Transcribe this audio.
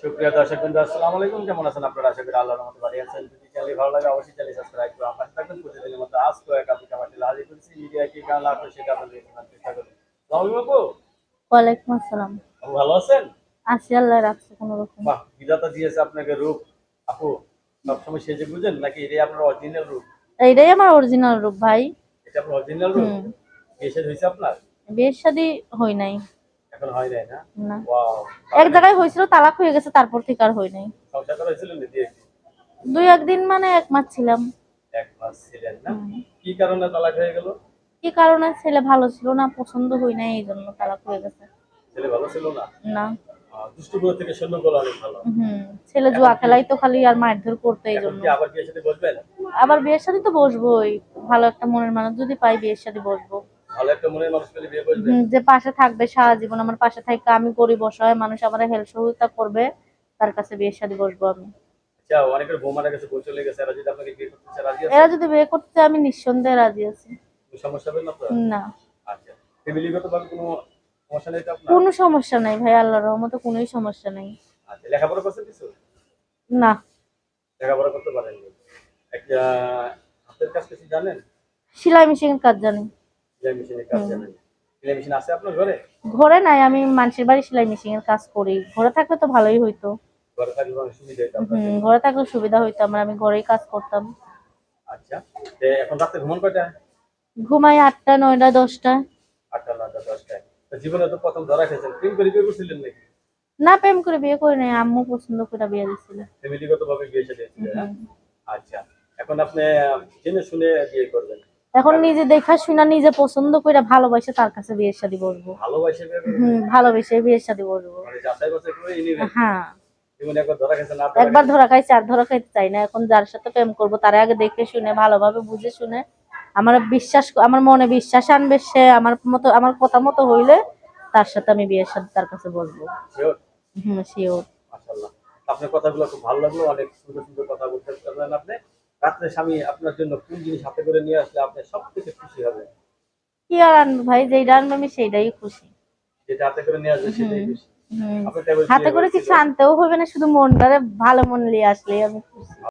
সুপ্রিয় দর্শক বন্ধু আসসালামু আলাইকুম। কেমন আছেন আপনারা? আশা করি আল্লাহর রহমতে ভালো আছেন। যদি চ্যানেল ভালো লাগে অবশ্যই চ্যানেল সাবস্ক্রাইব করে আমার থাকবেন। প্রতিদিনের মতো আজ তো এক আপনি আমার হাজির করেছি মিডিয়া কি কারণ আপনি সেটা আপনাদের চেষ্টা করুন সালাম আপু। ওয়ালাইকুম আসসালাম। ভালো আছেন? আছি আল্লাহ রাখছে কোনো রকম। বাহ বিধাতা দিয়েছে আপনাকে রূপ। আপু সবসময় সেজে বুঝেন নাকি এটাই আপনার অরিজিনাল রূপ? এইটাই আমার অরিজিনাল রূপ ভাই। এটা আপনার অরিজিনাল রূপ? হুম। এসে হয়েছে আপনার? বিয়ের শাদী হই নাই। এখন হয় নাই না? এক জায়গায় হয়েছিল তালাক হয়ে গেছে তারপর থেকে আর হই নাই। সংসার করা হয়েছিল নাকি দুই একদিন? মানে এক মাস ছিলাম। এক মাস ছিলেন না? কি কারণে তালাক হয়ে গেল? কি কারণে? ছেলে ভালো ছিল না পছন্দ হই নাই এই জন্য তালাক হয়ে গেছে। ছেলে ভালো ছিল না? না। দুষ্টগুলো থেকে অনেক ভালো। হুম ছেলে জুয়া খেলাই তো খালি আর মারধর করতে এই জন্য। আবার বিয়ের সাথে বসবেন? আবার বিয়ের সাথে তো বসবোই ভালো একটা মনের মানুষ যদি পাই বিয়ের সাথে বসবো। বিয়ে যে পাশে থাকবে সারা জীবন আমার পাশে থাকবে আমি গরিব অসহায় মানুষ আমার হেল্প সহযোগিতা করবে তার কাছে বিয়ের সাথে বসবো আমি। আচ্ছা এরা যদি বিয়ে করতে বিয়ে আমি নিঃসন্দেহে রাজি আছি। কোনো সমস্যা না আচ্ছা কোনো সমস্যা নেই নাই ভাই আল্লাহর রহমতে কোনোই সমস্যা নেই। আচ্ছা লেখাপড়া করছেন কিছু? না। লেখাপড়া করতে পারেননি। একটা হাতের কাজ কিছু জানেন? সেলাই মেশিনের কাজ জানি। মেশিন ঘরে? নাই আমি মানুষের বাড়ি সেলাই মেশিনের কাজ করি। ঘরে থাকলে তো ভালোই হইতো। ঘরে থাকলে সুবিধা হইতো আমার আমি ঘরেই কাজ করতাম। আচ্ছা এখন রাতে ঘুমান কয়টা ঘুমাই আটটা নয়টা দশটা। আটটা নয়টা দশটায়। জীবনে তো প্রথম ধরা খেয়েছেন। প্রেম করে বিয়ে করছিলেন নাকি? না প্রেম করে বিয়ে করি নাই আম্মু পছন্দ করে বিয়ে দিছিল ফ্যামিলিগত ভাবে বিয়ে সাথে হুম। আচ্ছা এখন আপনি জেনে শুনে বিয়ে করবেন। এখন নিজে দেখা শুনা নিজে পছন্দ করে ভালোবাসে তার কাছে বিয়ের সাথে বসবো। ভালোবাসে বিয়ের সাথে বসবো। মানে হ্যাঁ। একবার ধরা খাইছি আর ধরা খাইতে চাই না। এখন যার সাথে প্রেম করব তার আগে দেখে শুনে ভালোভাবে বুঝে শুনে আমার বিশ্বাস আমার মনে বিশ্বাস আনবে সে আমার মতো আমার কথা মতো হইলে তার সাথে আমি বিয়ের সাথে তার কাছে বলব হুম শিওর আপনার কথাগুলো খুব ভালো লাগল অনেক সুন্দর সুন্দর কথা বলতে পারলেন আপনি। রাত্রে স্বামী আপনার জন্য কোন জিনিস হাতে করে নিয়ে আসলে আপনি সব থেকে খুশি হবেন কি আর আনব ভাই? যেইটা আনব আমি সেইটাই খুশি। যেটা হাতে করে নিয়ে আসবে সেটাই খুশি। আপনার হাতে করে কিছু আনতেও হবে না শুধু মনটারে ভালো মন নিয়ে আসলে আমি খুশি।